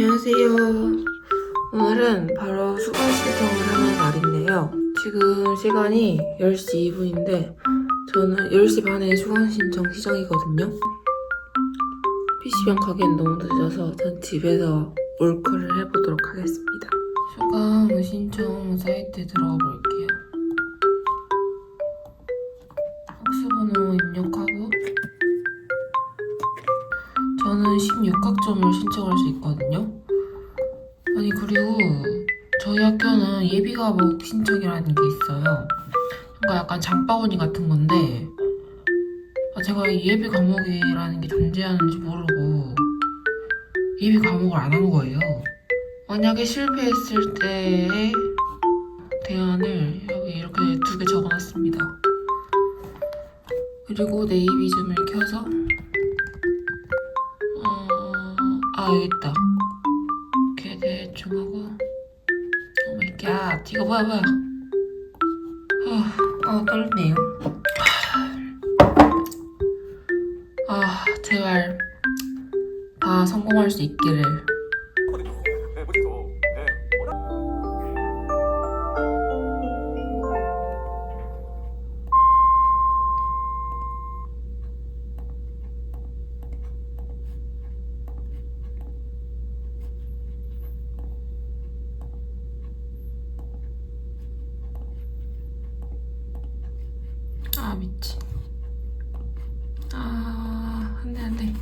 안녕하세요. 오늘은 바로 수강 신청을 하는 날인데요. 지금 시간이 10시 2분인데 저는 10시 반에 수강 신청 시작이거든요. PC방 가기엔 너무 늦어서 전 집에서 몰크를 해보도록 하겠습니다. 수강 신청 사이트에 들어가 볼게요. 저는 16학점을 신청할 수 있거든요. 아니 그리고 저희 학교는 예비 과목 신청이라는 게 있어요. 뭔가 약간 장바구니 같은 건데 아, 제가 이 예비 과목이라는 게 존재하는지 모르고 예비 과목을 안 한 거예요. 만약에 실패했을 때의 대안을 여기 이렇게 두 개 적어놨습니다. 그리고 네이비즘을 켜서 아 여기 있다. 이렇게 대충 하고. 오마이갓 이거 뭐야 뭐야. 아, 아 떨리네요. 아 제발. 다 성공할 수 있기를 아 미친 아 안돼 안돼.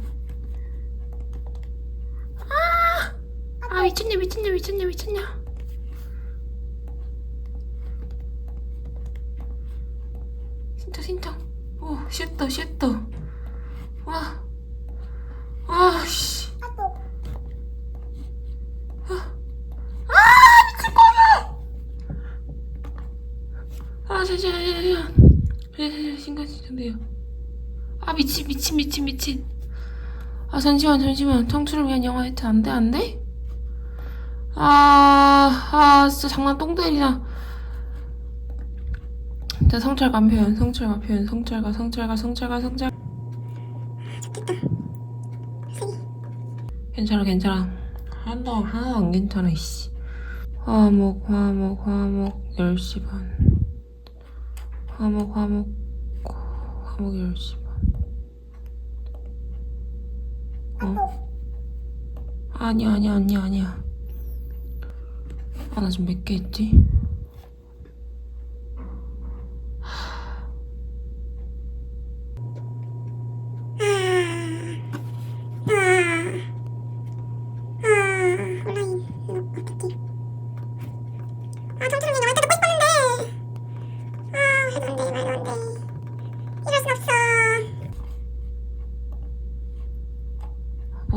아! 아 미쳤냐 미쳤냐 미쳤냐 미쳤냐. 신청 신청 오 쉣더 쉣더. 와와씨. 아 잠시만 잠시만 신간 신청돼요. 아 미친 미친 미친 미친. 아 잠시만 잠시만. 청춘을 위한 영화 히트 안돼 안돼? 아 아 진짜 장난 똥 때리나. 자 성찰가 표현 성찰가 표현 성찰가 성찰가 성찰가 성찰 괜찮아 괜찮아. 하나도 하나도 안 괜찮아 이씨. 화목 화목 화목 10시 반 화목 화목 화목 10시 반 어? 아니야 아니야 아니야 아니야 아 나 지금 몇개 했지? 온라인 어떡해 아 청춘을 위해 나한테 듣고 싶었는데 아 해도 안돼 말도 안돼 이럴 순 없어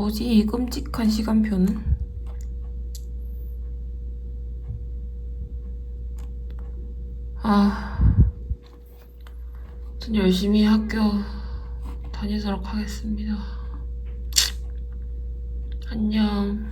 뭐지 이 끔찍한 시간표는? 아, 전 열심히 학교 다니도록 하겠습니다. 안녕.